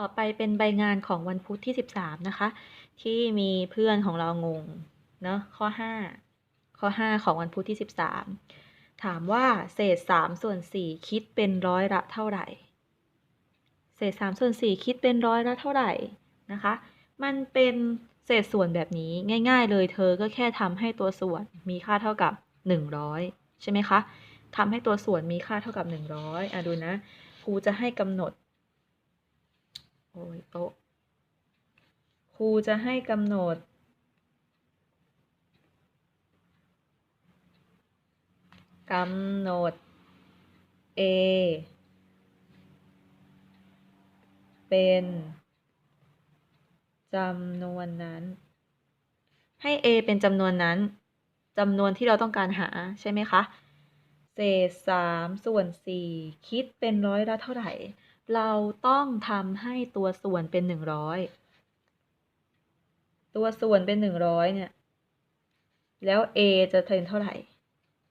ต่อไปเป็นใบงานของวันพุธที่ 13 นะคะ ที่มีเพื่อนของเรางงเนาะข้อ 5 ข้อ 5 ของวันพุธที่ 13 ถามว่าเศษ 3 ส่วน 4 คิดเป็นร้อยละเท่าไหร่ เศษ 3 ส่วน 4 คิดเป็นร้อยละเท่าไหร่นะคะ มันเป็นเศษส่วนแบบนี้ง่าย ๆ เลยเธอก็แค่ทำให้ตัวส่วนมีค่าเท่ากับ 100 ใช่ไหมคะทำให้ตัวส่วนมีค่าเท่ากับ 100อะดูนะครูจะให้กำหนด โอ้ยโต๊ะครูจะให้กำหนด กำหนด a เป็นจำนวนนั้น ให้ a เป็นจำนวนนั้นจำนวนที่เราต้องการหาใช่ไหมคะ เศษสามส่วนสี่คิดเป็นร้อยละเท่าไหร่ เราต้องทำให้ตัวส่วนเป็นหนึ่งร้อยตัวส่วนเป็นหนึ่งร้อยเนี่ย แล้ว a จะเป็นเท่าไหร่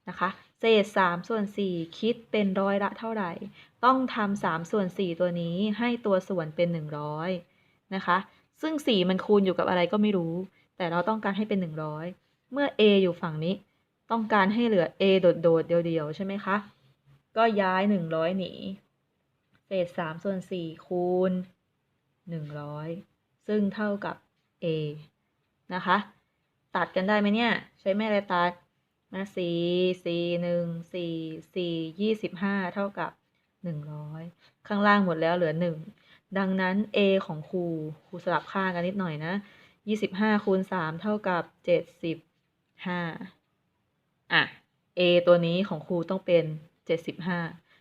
นะคะ เศษสามส่วนสี่คิดเป็นร้อยละเท่าไหร่ ต้องทำสามส่วนสี่ตัวนี้ให้ตัวส่วนเป็นหนึ่งร้อยนะคะ ซึ่งสี่มันคูณอยู่กับอะไรก็ไม่รู้ แต่เราต้องการให้เป็นหนึ่งร้อยเมื่อ a อยู่ฝั่งนี้ ต้องการให้เหลือ a โดดๆเดียวๆใช่ไหมคะ ก็ย้ายหนึ่งร้อยหนี เศษสามส่วนสี่คูณหนึ่งร้อยซึ่งเท่ากับ a นะคะ ตัดกันได้ไหมเนี่ย ใช้แม่อะไรตัดนะสี่สี่หนึ่งสี่สี่ยี่สิบห้าเท่ากับหนึ่งร้อยข้างล่างหมดแล้วเหลือหนึ่งดังนั้น a ของครูครูสลับค่ากันนิดหน่อยนะยี่สิบห้าคูณสามเท่ากับเจ็ดสิบห้าอะ a ตัวนี้ของครูต้องเป็นเจ็ดสิบห้า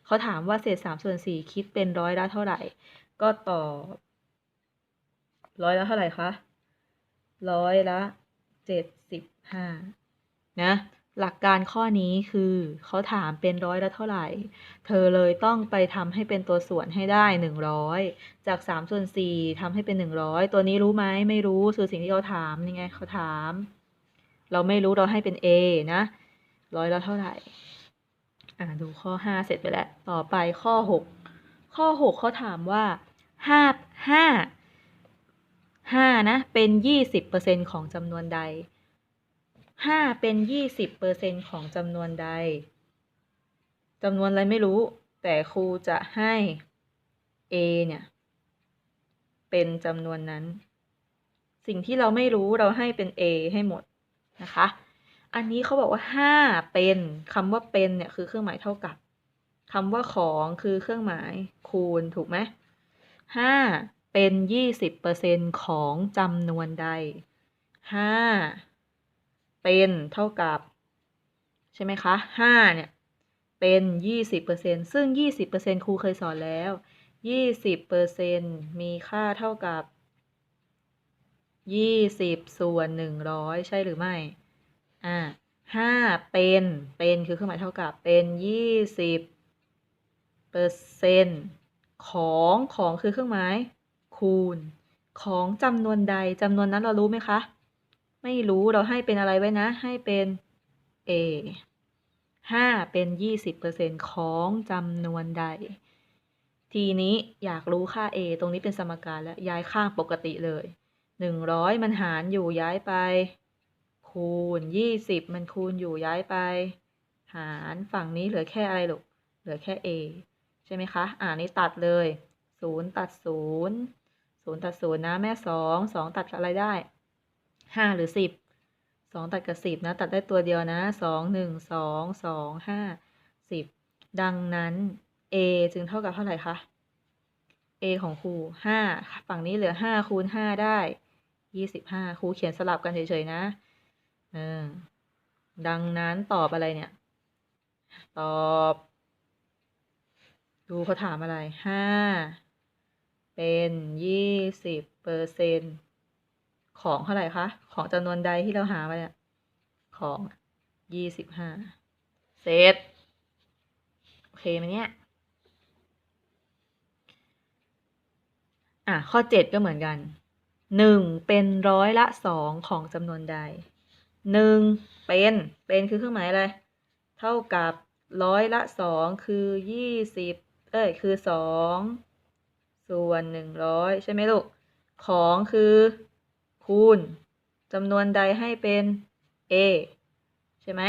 เขาถามว่าเศษสามส่วนสี่คิดเป็นร้อยละเท่าไหร่ ก็ตอบร้อยละเท่าไหร่คะร้อยละเจ็ดสิบห้านะหลักการข้อนี้คือเขาถามเป็นร้อยละเท่าไหร่ เธอเลยต้องไปทำให้เป็นตัวส่วนให้ได้หนึ่งร้อยจากสามส่วนสี่ทำให้เป็นหนึ่งร้อยตัวนี้รู้ไหมไม่รู้คือสิ่งที่เขาถามยังไงเขาถาม เราไม่รู้เราให้เป็น A นะร้อยละเท่าไหร่ อ่าดูข้อห้าเสร็จไปแล้ว ต่อไปข้อหกข้อหกเขาถามว่าห้าห้าห้านะ เป็นยี่สิบเปอร์เซ็นของจำนวนใดห้าเป็นยี่สิบเปอร์เซ็นของจำนวนใดจำนวนอะไรไม่รู้ แต่ครูจะให้ a เนี่ย เป็นจำนวนนั้น สิ่งที่เราไม่รู้เราให้เป็น a ให้หมดนะคะ อันนี้เขาบอกว่าห้าเป็นคำว่าเป็นเนี่ยคือเครื่องหมายเท่ากับคำว่าของคือเครื่องหมายคูณถูกไหมห้าเป็นยี่สิบเปอร์เซ็นของจำนวนใดห้าเป็นเท่ากับ ใช่ไหมคะห้าเนี่ยเป็นยี่สิบเปอร์เซ็นซึ่งยี่สิบเปอร์เซ็นครูเคยสอนแล้วยี่สิบเปอร์เซ็นมีค่าเท่ากับยี่สิบส่วนหนึ่งร้อยใช่หรือไม่ อ่าห้าเป็นเป็นคือเครื่องหมายเท่ากับเป็นยี่สิบเปอร์เซ็นของของคือเครื่องหมายคูณ ของจำนวนใดจำนวนนั้นเรารู้ไหมคะ ไม่รู้เราให้เป็นอะไรไว้นะ ให้เป็น a ห้าเป็นยี่สิบเปอร์เซ็นของจำนวนใด ทีนี้อยากรู้ค่า a ตรงนี้เป็นสมการแล้วย้ายข้างปกติเลยหนึ่งร้อยมันหารอยู่ย้ายไป คูณยี่สิบมันคูณอยู่ย้ายไป หารฝั่งนี้เหลือแค่อะไรลูกเหลือแค่ a ใช่ไหมคะ อ่านี้ตัดเลยศูนย์ตัดศูนย์ศูนย์ตัดศูนย์นะแม่สองสองตัดอะไรได้ห้าหรือสิบสองตัดกับสิบนะ ตัดได้ตัวเดียวนะสองหนึ่งสองสองห้าสิบดังนั้น a จึงเท่ากับเท่าไหร่คะ a ของครูห้าฝั่งนี้เหลือห้าคูณห้าได้ยี่สิบห้าครูเขียนสลับกันเฉยๆนะ ดังนั้นตอบอะไรเนี่ย ตอบ ดูเขาถามอะไรห้าเป็นยี่สิบเปอร์เซ็นของเท่าไหร่คะ ของจำนวนใดที่เราหาไปเนี่ยของยี่สิบห้าเสร็จโอเคไหมเนี่ย อะ ข้อเจ็ดก็เหมือนกันหนึ่งเป็นร้อยละสองของจำนวนใด หนึ่งเป็น เป็นคือเครื่องหมายอะไร เท่ากับร้อยละสองคือยี่สิบเอ้ย คือสองส่วนหนึ่งร้อยใช่ไหมลูก ของคือ คูณจำนวนใดให้เป็น a ใช่ไหม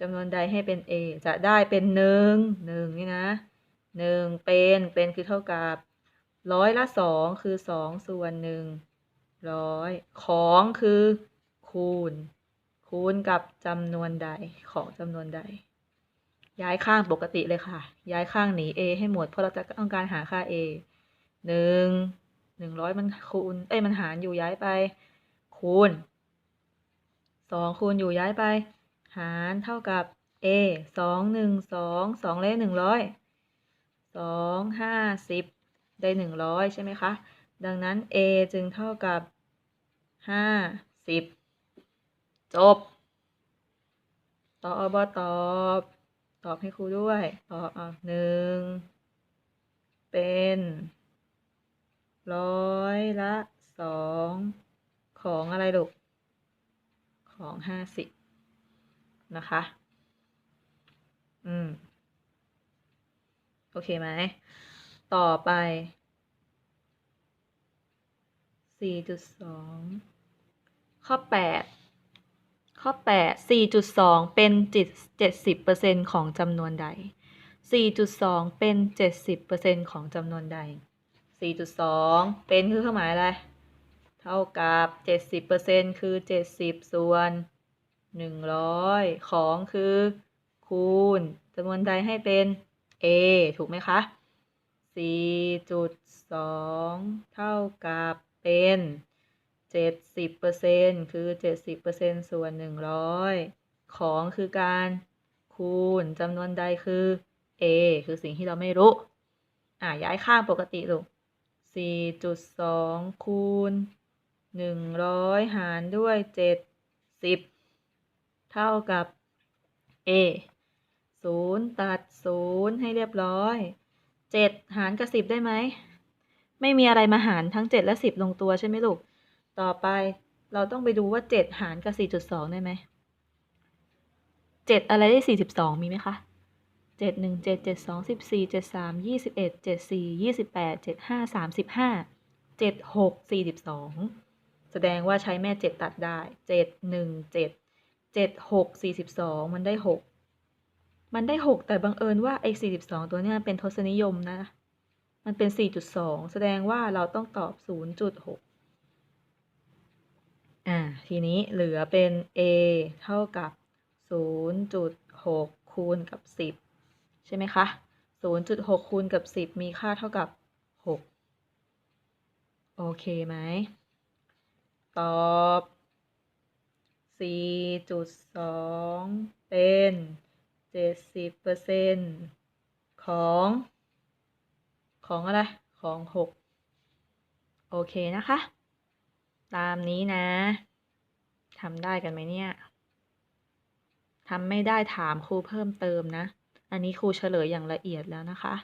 จำนวนใดให้เป็น a จะได้เป็นหนึ่งหนึ่งนี่นะหนึ่งเป็น เป็นคือเท่ากับร้อยละสองคือสองส่วนหนึ่งร้อยของคือคูณ คูณกับจำนวนใดของจำนวนใด ย้ายข้างปกติเลยค่ะ ย้ายข้างหนี a ให้หมด เพราะเราจะต้องการหาค่า a หนึ่งหนึ่งร้อยมันคูณ เอ้ยมันหารอยู่ย้ายไป คูณสองคูณอยู่ย้ายไป หารเท่ากับ a สองหนึ่งสองสองเลขหนึ่งร้อยสองห้าสิบได้หนึ่งร้อยใช่ไหมคะ ดังนั้น a จึงเท่ากับห้าสิบ จบ ตอบบตอบ ตอบให้ครูด้วยตอบอะหนึ่ง เป็น ร้อยละสองของอะไรลูก ของห้าสิบนะคะ อืม โอเคไหม ต่อไปสี่จุดสองข้อแปด ข้อแปดสี่จุดสองเป็นจิตเจ็ดสิบเปอร์เซ็นของจำนวนใดสี่จุดสองเป็นเจ็ดสิบเปอร์เซ็นของจำนวนใดสี่จุดสองเป็นคือเครื่องหมายอะไร เท่ากับเจ็ดสิบเปอร์เซ็นคือเจ็ดสิบส่วนหนึ่งร้อยของคือคูณจำนวนใดให้เป็น a ถูกไหมคะสี่จุดสองเท่ากับเป็น เจ็ดสิบเปอร์เซ็นคือเจ็ดสิบเปอร์เซ็นส่วนหนึ่งร้อยของคือการคูณจำนวนใดคือ a คือสิ่งที่เราไม่รู้ อะย้ายข้างปกติลูกสี่จุดสองคูณหนึ่งร้อยหารด้วยเจ็ดสิบเท่ากับ a ศูนย์ตัดศูนย์ให้เรียบร้อยเจ็ดหารกับสิบได้ไหม ไม่มีอะไรมาหารทั้งเจ็ดและสิบลงตัวใช่ไหมลูก ต่อไปเราต้องไปดูว่าเจ็ดหารกับสี่จุดสองได้ไหมเจ็ดอะไรได้สี่สิบสองมีไหมคะเจ็ดหนึ่งเจ็ดเจ็ดสองสิบสี่เจ็ดสามยี่สิบเอ็ดเจ็ดสี่ยี่สิบแปดเจ็ดห้าสามสิบห้าเจ็ดหกสี่สิบสองแสดงว่าใช้แม่เจ็ดตัดได้เจ็ดหนึ่งเจ็ดเจ็ดหกสี่สิบสองมันได้หกมันได้หกแต่บังเอิญว่าไอ้สี่สิบสองตัวเนี้ยเป็นทศนิยมนะ มันเป็นสี่จุดสองแสดงว่าเราต้องตอบศูนย์จุดหก อ่าทีนี้เหลือเป็น a เท่ากับศูนย์จุดหกคูณกับสิบใช่ไหมคะศูนย์จุดหกคูณกับสิบมีค่าเท่ากับหกโอเคไหม ตอบสี่จุดสองเป็นเจ็ดสิบเปอร์เซ็นของ ของอะไร ของหกโอเคนะคะ ตามนี้นะทำได้กันไหมเนี่ยทำไม่ได้ถามครูเพิ่มเติมนะ อันนี้ครูเฉลยอย่างละเอียดแล้วนะคะ